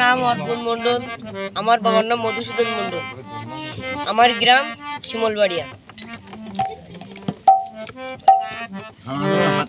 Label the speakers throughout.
Speaker 1: নাম অর্পণ মণ্ডল আমার বাবার নাম মধুসূদন মণ্ডল। আমার গ্রাম শিমলবাড়িয়া।
Speaker 2: হাত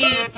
Speaker 1: Thank you.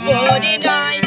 Speaker 1: গরি নয়।